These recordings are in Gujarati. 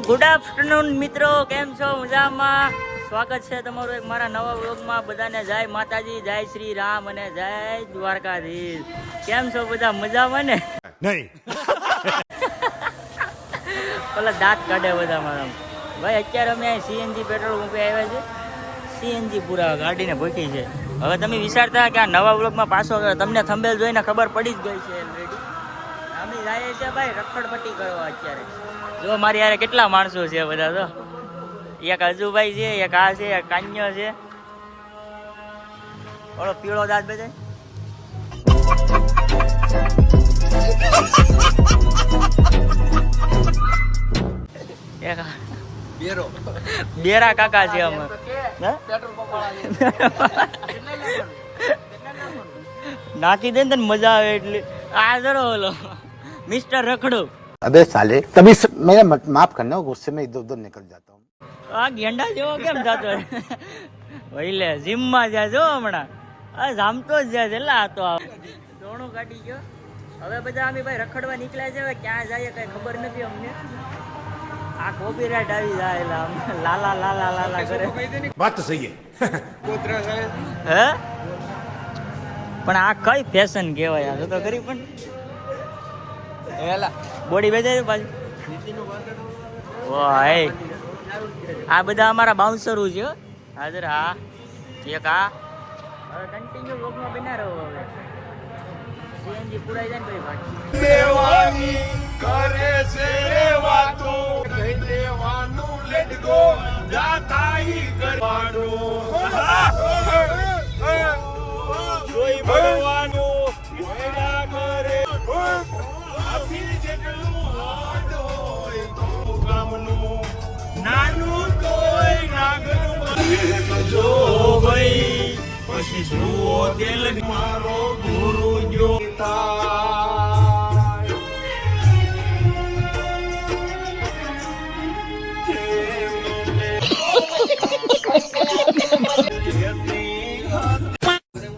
ગુડ આફ્ટરનૂન મિત્રો. કેમ છો? મજામાં? સ્વાગત છે તમારું એક મારા નવા વ્લોગમાં. બધાને જય માતાજી જય શ્રી રામ અને જય દ્વારકાધીશ. કેમ છો બધા? મજામાં ને? નહીં. પેલા દાંત કાઢે બધા મારા ભાઈ અત્યારે અમે સીએનજી પેટ્રોલ મૂકી આવ્યા છે સીએનજી પૂરા ગાડીને ભૂકી છે. હવે તમે વિચારતા કે આ નવા વ્લોગમાં પાછો તમને થંબેલ જોઈને ખબર પડી જ ગઈ છે ઓલરેડી અમે જઈએ છીએ ભાઈ રખડપટ્ટી કરવા અત્યારે. જો મારી યારે કેટલા માણસો છે બધા તો. એક અજુભાઈ છે એક આ છે એક કાન્યો છે. ઓળો પીળો દાંત બધા એક બેરા. કાકા છે અમે. હે? નાખી દે ને તને મજા આવે એટલે. આ જરો ઓલો. મિસ્ટર રખડો अबे साले कभी स... मेरा मत- माफ करना गुस्से में इधर उधर निकल जाता हूँ આ ગેંડા જેવો કેમ થતો વહીલે જીમ માં જાય જો હમણાં આ જામતો જ જાય છે એટલે આ તો દોણું કાઢી ગયો હવે બધા અમે ભાઈ રખડવા નીકળ્યા છે હવે ક્યાં જઈએ કઈ ખબર નથી અમને આ કોપીરાઇટ આવી જાય એટલે આમ લાલા લાલા લાલા કરે વાત તો સહી હે હે પણ આ કઈ ફેશન કહેવાય આ જો તો કરી પણ બોડી બેજાય પાછી. વાહ આ બધા અમારા બાઉન્સરો છે હો. હાજર હા. એક આ હવે કન્ટિન્યુ વ્લોગમાં બના રહો હવે. સીએનજી પુરાઈ જાય ને પછી દેવાની કરે છે વાતો. દેવાનું લેટ ગો જાતાઈ કરવાનું.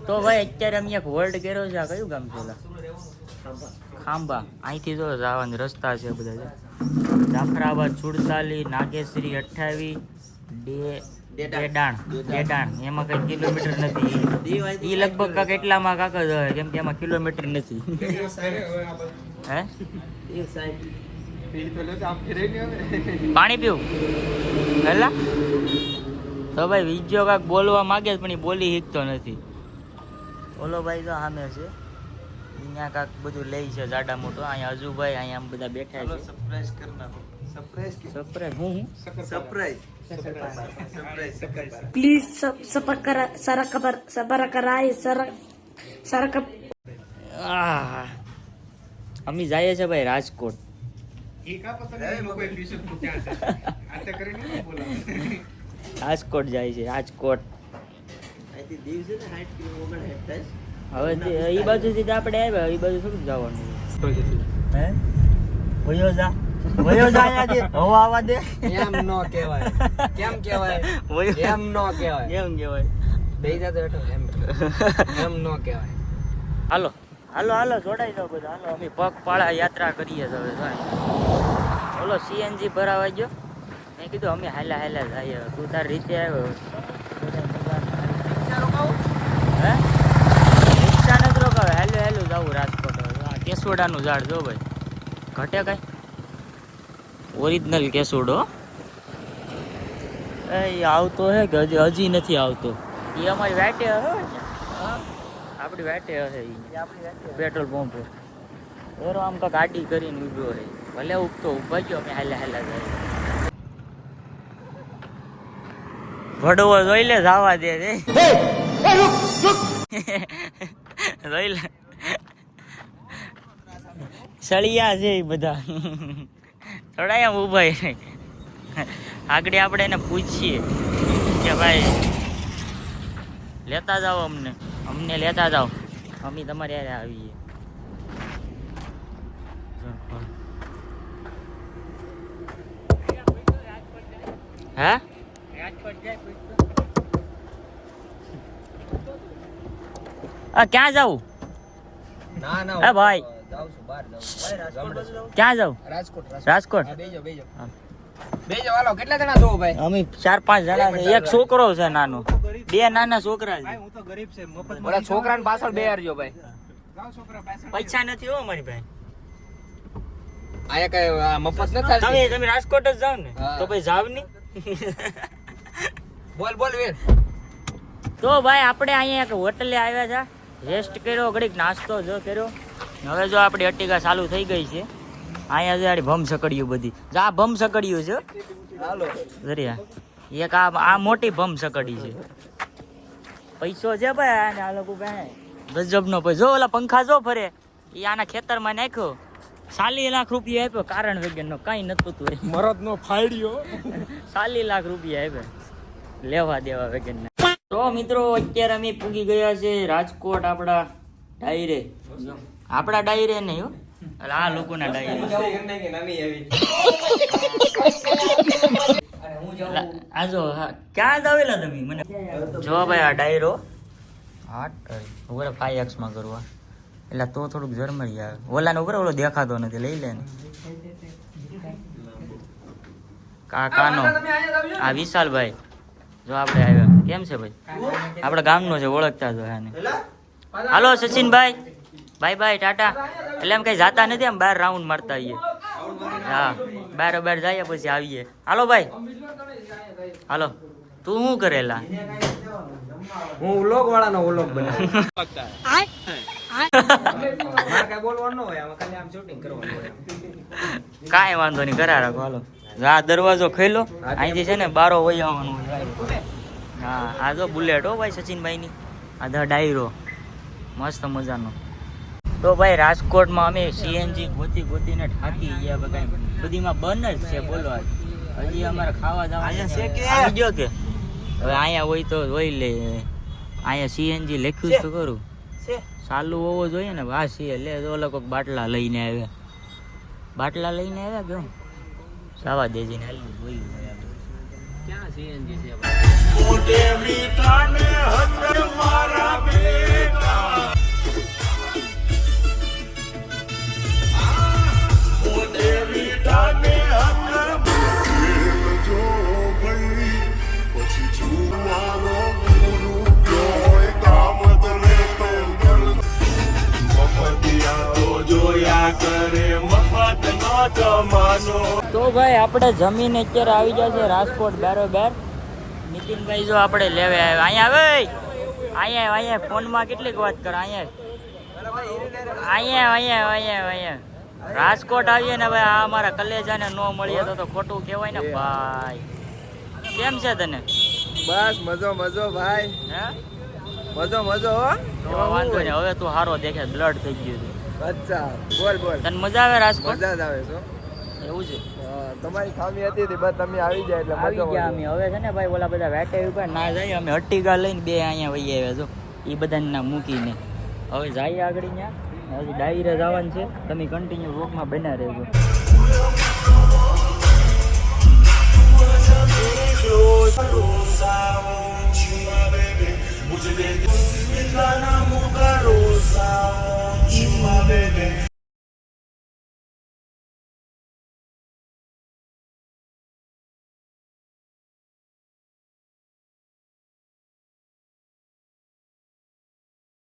તો ભાઈ, અત્યારે અમે એક વર્લ્ડ કર્યો છે, આ કયું ગામ છે ખાંભા. અહીંથી જો જવાના રસ્તા છે બધા જાફરાબાદ સુડતાલી નાગેશ્રી અઠ્ઠાવીસ ડે એમાં કઈ કિલોમીટર નથી. ઈ લગભગ કાંક એટલામાં કાંક જ હોય કેમ કે એમાં કિલોમીટર નથી. હે? પાણી પીવું? હેલા? તો ભાઈ વિજયો કાંક બોલવા માંગે પણ એ બોલી શીખતો નથી. ઓલો ભાઈ તો સામે છે. અહીંયા કાંક બધું લે છે જાડા મોટો. અહીંયા અજુભાઈ અહીંયા આમ બધા બેઠા છે. સરપ્રાઈઝ હું હું? Please sub- subscribe, subscribe, subscribe, subscribe. આહ. અમે જઈએ છે ભાઈ રાજકોટ. રાજકોટ જાય છે રાજકોટ. હવે એ બાજુ બાજુથી આપણે આવ્યા એ બાજુ થોડું જવાનું હે? વયો જા. વયો જાય અહીંયાથી હવા આવવા દે. એમ નો કહેવાય. કેમ કહેવાય? વયો. એમ નો કહેવાય. એમ કહેવાય. બેઈ જા તો હેઠો એમ. એમ નો કહેવાય. હાલો. હાલો હાલો જોડાઈ જાવ બધા. હાલો અમે પગપાળા યાત્રા કરીએ છે હવે ભાઈ. ઓલો સીએનજી ભરાવા ગયો? મેં કીધું અમે હાલા હાલા જઈએ. તું તાર રીતે આવ્યો. હે? રિક્ષા નથી રોકાવે. હેલો હેલો જાવું રાજકોટ. કેસોડાનું ઝાડ જો ભાઈ. ઘટે કઈ? ઓરિજિનલ કેસોડો એ ઈ આવતો હે કે હજી હજી નથી આવતો. એ અમારી વાટે હે આપણી વાટે હશે ઈ પેટ્રોલ પંપ એરો આમ કાંઈક ગાડી કરીને ઊભો રહે ભલે ઉગતો ઊભા ગયો અમે હાલે હાલા જાય ભડવો જોઈ લે જાવા દે રે. જોઈ લે સળિયા છે એ બધા. થોડા એમ ઊભા આગળ આપણે એને પૂછીએ કે ભાઈ લેતા જાઓ અમને. અમને લેતા જાઓ. અમે તમારે યારે આવીએ. હા? ક્યાં જાવું ના ના ભાઈ. ક્યાં જાવ? રાજકોટ રાજકોટ. બેજો હાલો કેટલા જણા છો ભાઈ? અમે ચાર પાંચ જણા છે. એક છોકરો છે નાનો. બે નાના છોકરા છે. હું તો ગરીબ છે. મફત ઓલા છોકરાને પાછળ બે હારજો ભાઈ પૈસા નથી હો અમારી ભાઈ અહીંયા કઈ મફત નથી તમે તમે રાજકોટ જ જાવ ને તો ભાઈ જાવ નહીં. બોલ બોલ વીર. તો ભાઈ આપણે અહીંયા એક હોટલે આવ્યા છે. રેસ્ટ કર્યો ઘડીક નાસ્તો જો કર્યો. હવે જો આપણી અટ્ટિકા ચાલુ થઈ ગઈ છે અહીંયા જાડી ભમ સકડ્યું બધી. જા ભમ સકડ્યું છે હાલો. જરિયા એક આ આ મોટી ભમ સકડી છે. પૈસો છે ભાઈ આને આ લોકો ભાઈ ગજબનો પૈસો. જો ઓલા પંખા જો ફરે એ આના ખેતરમાં નાખ્યો. સાલી લાખ રૂપિયા આપ્યો કારણ વગરનો કાંઈ નતું તું મરદ નો ફાડ્યો સાલી લાખ રૂપિયા આપ્યા. લેવા દેવા વગરના. તો મિત્રો અત્યારે અમે પૂગી ગયા છે રાજકોટ આપણા ડાયરે. આપણા ડાયરે નહીં હો. એટલે આ લોકોના ડાયરે. આ જો હા, ક્યાં આવેલા તમે? મને જો ભાઈ આ ડાયરો. હાટ ઉપર ફાઈવ એક્સમાં કરવા એટલે તો થોડુંક ઝરમરી આવે. ઓલાને ઉપર ઓલો દેખાતો નથી લઈ લે ને. કા કાનો આ વિશાલભાઈ. જો આપણે આવ્યા. કેમ છે ભાઈ? આપણે ગામનો છે ઓળખતા જો આને હાલો સચિનભાઈ. Bye bye tata. એટલે એમ કઈ જાતા નથી એમ બાર રાઉન્ડ મારતા આવીએ. હા બાર બાર જઈએ પછી આવીએ. હાલો ભાઈ. હાલો. તું શું કરેલા? હું વ્લોગ વાળાનો વ્લોગ બનાવું. કઈ બોલવાનું ન હોય આમાં ખાલી આમ શૂટિંગ કરવાનું હોય. કાંઈ વાંધો નહીં કરા રાખો હાલો. આ દરવાજો ખેલો અહીંથી છે ને બારો વહી આવવાનું હા આ જો બુલેટ હો ભાઈ સચિનભાઈની. આ ધ ડાયરો. મસ્ત મજાનો. તો ભાઈ રાજકોટમાં અમે સીએનજી ગોતી ગોતીને ઠાકી ગયા બધા બધીમાં બંધ જ છે બોલો હજી અમારે ખાવા જવાનું છે. કે? હવે અહીંયા હોય તો જોઈ લે. અહીંયા સીએનજી લખ્યું જ તો કરું ચાલુ હોવો જોઈએ ને વાહ સીએ લે તો ઓલા કોઈક બાટલા લઈને આવ્યા. બાટલા લઈને આવ્યા કેમ સાવા દેજીને હાલી. જોયું ક્યાં સીએનજી છે મોટે મીઠાને હંદર મારા બેટા. તો ભાઈ આપણે જમીન અત્યારે આવી ગયા છે રાજકોટ બારોબાર. નીતિનભાઈ જો આપણે લેવે આવ્યા. અહીંયા આવે. અહીંયા અહીંયા ફોનમાં કેટલીક વાત કર અહીંયા અહીંયા અહીંયા અહીંયા અહીંયા રાજકોટ આવીએ ને ભાઈ આ અમારા કલેજાને ન મળીએ તો તો ખોટું કહેવાય ને ભાઈ. કેમ છે તને? બસ મજો મજો ભાઈ. હે? મજો મજો હો. વાંધો નહીં હવે તું સારો દેખે બ્લડ થઈ ગયું છે. અચ્છા બોલ બોલ. તને મજા આવે રાજકોટ? મજા જ આવે છો એવું છે? તમારી ખામી હતી તે બસ તમે આવી જાય એટલે આવી ગયા અમે. હવે છે ને ભાઈ ઓલા બધા વેટે ઉપર ના જઈએ અમે હટ્ટીગા લઈને બે અહીંયા વહી આવ્યા છો. એ બધાને ના મૂકીને. હવે જાય આગળ ત્યાં હજી ડાયરે જવાનું છે. તમે કન્ટિન્યુ વોકમાં બના રહેજો. Mucho de tu vida, la mujer rosa.